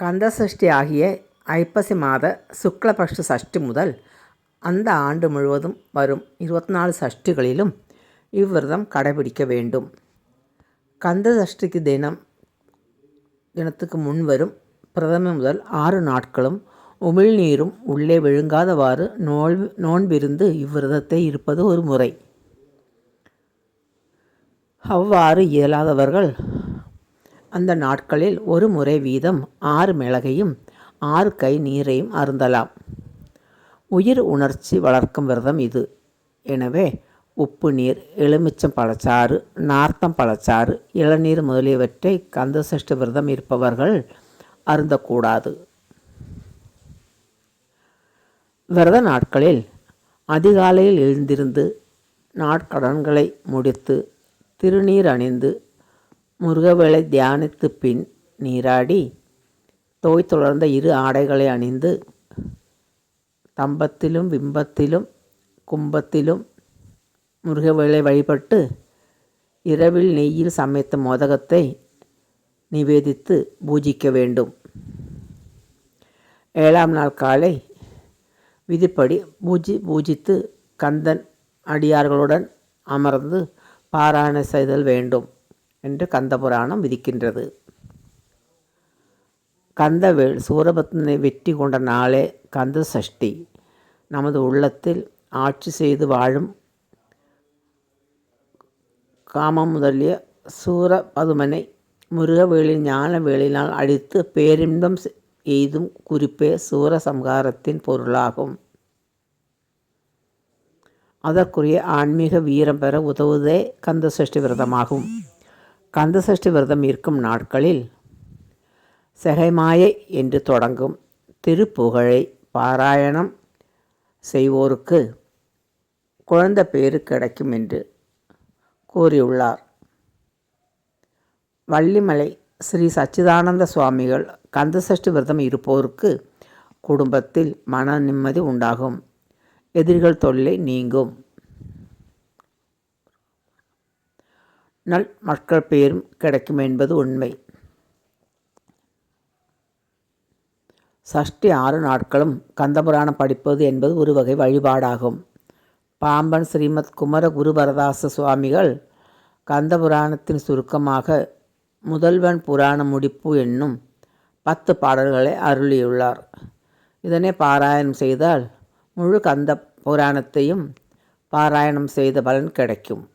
கந்தசஷ்டி ஆகிய ஐப்பசி மாத சுக்லபக்ஷ சஷ்டி முதல் அந்த ஆண்டு முழுவதும் வரும் இருபத்தி நாலு சஷ்டிகளிலும் இவ்விரதம் கடைபிடிக்க வேண்டும். கந்த சஷ்டிக்கு தினம் தினத்துக்கு முன் வரும் பிரதம முதல் ஆறு நாட்களும் உமிழ்நீரும் உள்ளே விழுங்காதவாறு நோல் நோன்பிருந்து இவ்விரதத்தை இருப்பது ஒரு முறை. அவ்வாறு இயலாதவர்கள் அந்த நாட்களில் ஒரு முறை வீதம் ஆறு மிளகையும் ஆறு கை நீரையும் அருந்தலாம். உயிர் உணர்ச்சி வளர்க்கும் விரதம் இது. எனவே உப்பு நீர் எலுமிச்சம் பழச்சாறு நார்த்தம் பழச்சாறு இளநீர் முதலியவற்றை கந்தசஷ்டி விரதம் இருப்பவர்கள் அருந்தக்கூடாது. விரத நாட்களில் அதிகாலையில் எழுந்திருந்து நாட்கடன்களை முடித்து திருநீர் அணிந்து முருகவேளை தியானித்து பின் நீராடி தோய் தொடர்ந்த இரு ஆடைகளை அணிந்து தம்பத்திலும் பிம்பத்திலும் கும்பத்திலும் முருகவேளை வழிபட்டு இரவில் நெய்யில் சமைத்த மோதகத்தை நிவேதித்து பூஜிக்க வேண்டும். ஏழாம் நாள் காலை விதிப்படி பூஜி பூஜித்து கந்தன் அடியார்களுடன் அமர்ந்து பாராயண செய்தல் வேண்டும். என்று கந்தபுராணம் விதிக்கின்றது. கந்தவேல் சூரபத்மனை வெற்றி கொண்ட நாளே கந்த சஷ்டி. நமது உள்ளத்தில் ஆட்சி செய்து வாழும் காமம் முதலிய சூரபதுமனை முருகவேளின் ஞான வேளினால் அழித்து பேரின்பம் எய்தும் குறிப்பே சூர சம்ஹாரத்தின் பொருளாகும். அதற்குரிய ஆன்மீக வீரம் பெற உதவுவதே கந்த சஷ்டி விரதமாகும். கந்தசஷ்டி விரதம் இருக்கும் நாட்களில் செகைமாயை என்று தொடங்கும் திருப்புகழை பாராயணம் செய்வோருக்கு குழந்தை பேறு கிடைக்கும் என்று கூறியுள்ளார். வள்ளிமலை ஸ்ரீ சச்சிதானந்த சுவாமிகள் கந்தசஷ்டி விரதம் இருப்போருக்கு குடும்பத்தில் மன நிம்மதி உண்டாகும். எதிரிகள் தொல்லை நீங்கும். நல் மக்கள் பேரும் கிடைக்கும் என்பது உண்மை. சஷ்டி ஆறு நாட்களும் கந்தபுராணம் படிப்பது என்பது ஒரு வகை வழிபாடாகும். பாம்பன் ஸ்ரீமத் குமர குருபரதாச சுவாமிகள் கந்தபுராணத்தின் சுருக்கமாக முதல்வன் புராண முடிப்பு என்னும் பத்து பாடல்களை அருளியுள்ளார். இதனை பாராயணம் செய்தால் முழு கந்த புராணத்தையும் பாராயணம் செய்த பலன் கிடைக்கும்.